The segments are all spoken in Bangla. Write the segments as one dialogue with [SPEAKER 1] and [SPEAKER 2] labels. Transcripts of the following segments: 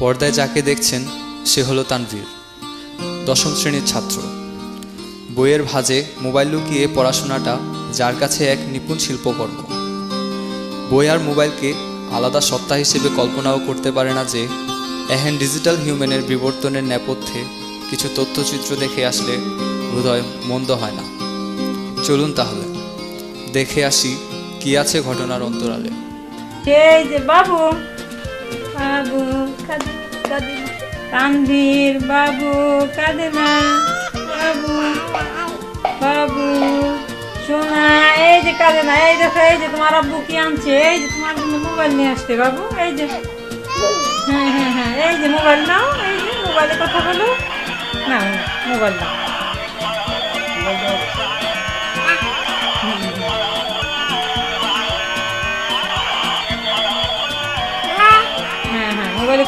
[SPEAKER 1] পর্দায় যাকে দেখছেন, সে হলো তানভীর, দশম শ্রেণির ছাত্র। বইয়ের ভাঁজে মোবাইল লুকিয়ে পড়াশোনাটা যার কাছে এক নিপুণ শিল্পকর্ম বই আর মোবাইলকে আলাদা সত্তা হিসেবে কল্পনাও করতে পারে না যে, এহেন ডিজিটাল হিউম্যানের বিবর্তনের নেপথ্যে কিছু তথ্যচিত্র দেখে আসলে হৃদয় মন্দ হয় না। চলুন তাহলে, দেখে আসি কি আছে ঘটনার অন্তরালে।
[SPEAKER 2] বাবু বাবু। তানভীর বাবু কাঁদে না বাবু বাবু শোনা, এই যে কাঁদে না এই দেখো, এই যে তোমার আব্বু কি আনছে? এই যে তোমার জন্য মোবাইল নিয়ে আসতে বাবু, এই যে। হ্যাঁ হ্যাঁ হ্যাঁ এই যে মোবাইল নাও, এই যে মোবাইলে কথা বলো। না, মোবাইল নাও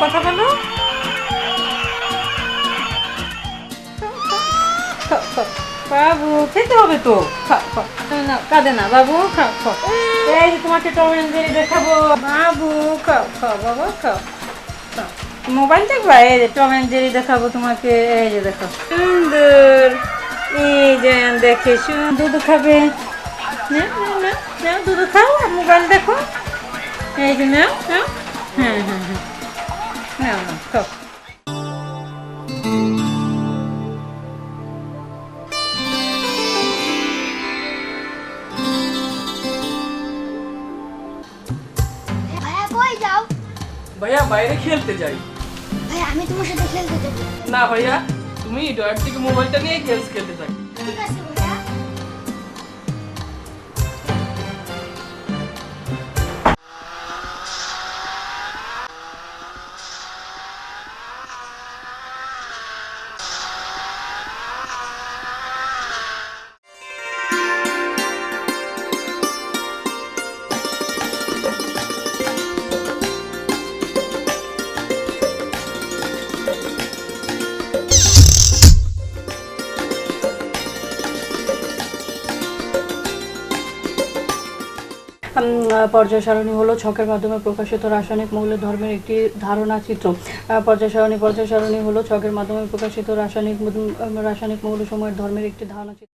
[SPEAKER 2] হ্যাঁ খাও, খাও। বাবু খেতে হবে তো। না, কাঁদে না বাবু খাও খাও। এই যে তোমাকে টম এন্ড জেরি দেখাবো। বাবু খাও খাও বাবু খাও। মোবাইল দেখবা? এই যে টম এন্ড জেরি দেখাবো তোমাকে। এই যে দেখো সুন্দর। এই যে দেখে দুধ খাবে। না না না না দুধ খাও মোবাইল দেখো। এই যে নাও নাও। হ্যাঁ হ্যাঁ। হ্যাঁ নাও নাও খাও
[SPEAKER 3] ভাইয়া কই যাও
[SPEAKER 4] ভাইয়া বাইরে খেলতে যাই
[SPEAKER 3] ভাই আমি তোমার সাথে খেলতে যাবো
[SPEAKER 4] না ভাইয়া তুমি ডয়ার থেকে মোবাইলটা নিয়ে গেমস খেলতে থাক
[SPEAKER 3] ঠিক আছে
[SPEAKER 5] পর্যায় সারণী হলো ছকের মাধ্যমে প্রকাশিত রাসায়নিক মৌলের ধর্মের একটি ধারণা চিত্র। পর্যায় সারণী পর্যায় সারণী হলো ছকের মাধ্যমে প্রকাশিত রাসায়নিক রাসায়নিক রাসায়নিক মৌলসমূহের ধর্মের একটি ধারণা চিত্র।